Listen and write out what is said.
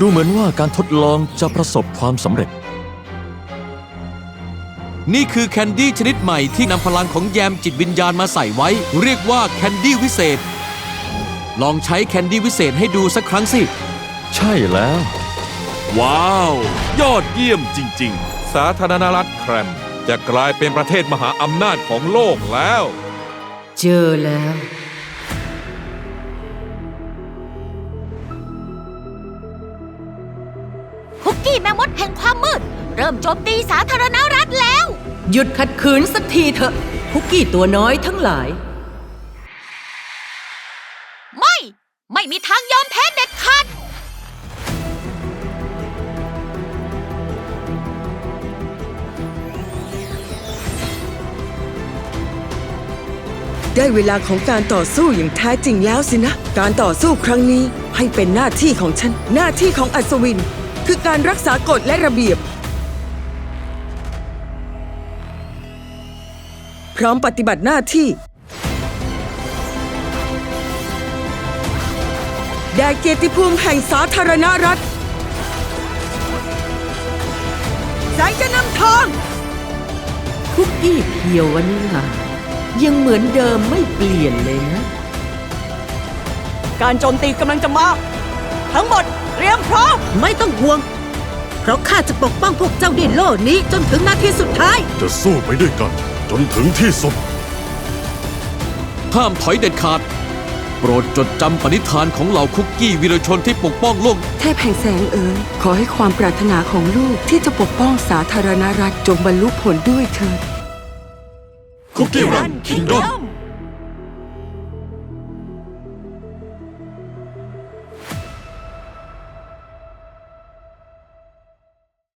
ดูเหมือนว่าการทดลองจะประสบความสำเร็จ นี่คือแคนดี้ชนิดใหม่ที่นำพลังของแยมจิตวิญญาณมาใส่ไว้ เรียกว่าแคนดี้วิเศษ ลองใช้แคนดี้วิเศษให้ดูสักครั้งสิ ใช่แล้ว ว้าว ยอดเยี่ยมจริง ๆ สาธารณรัฐแครม จะกลายเป็นประเทศมหาอำนาจของโลกแล้ว เจอแล้ว คุกกี้แม่มดแห่งความมืด เริ่มโจมตีสาธารณรัฐแล้ว หยุดขัดขืนสักทีเถอะ คุกกี้ตัวน้อยทั้งหลาย ไม่ ไม่มีทางยอมแพ้เด็ดขาด ได้เวลาของการต่อสู้อย่างแท้จริงแล้วสินะ การต่อสู้ครั้งนี้ให้เป็นหน้าที่ของฉัน หน้าที่ของอัศวิน คือการรักษากฎและระเบียบ พร้อมปฏิบัติหน้าที่ได้เกียรติภูมิแห่งสาธารณรัฐแสงจะนำทางคุกกี้เพียววานิลายังเหมือนเดิมไม่เปลี่ยนเลยนะ การโจมตีกำลังจะมา ทั้งหมดเตรียมพร้อม ไม่ต้องห่วง เพราะข้าจะปกป้องพวกเจ้าด้วยโล่นี้จนถึงนาทีสุดท้าย จะสู้ไปด้วยกัน จนถึงที่สุด ห้ามถอยเด็ดขาด โปรดจดจำปณิธานของเหล่าคุกกี้วีรชนที่ปกป้องโลก เทพแห่งแสงเอ๋ยขอให้ความปรารถนาของลูกที่จะปกป้องสาธารณรัฐจงบรรลุผลด้วยเถิด คุกกี้รันคิงดอม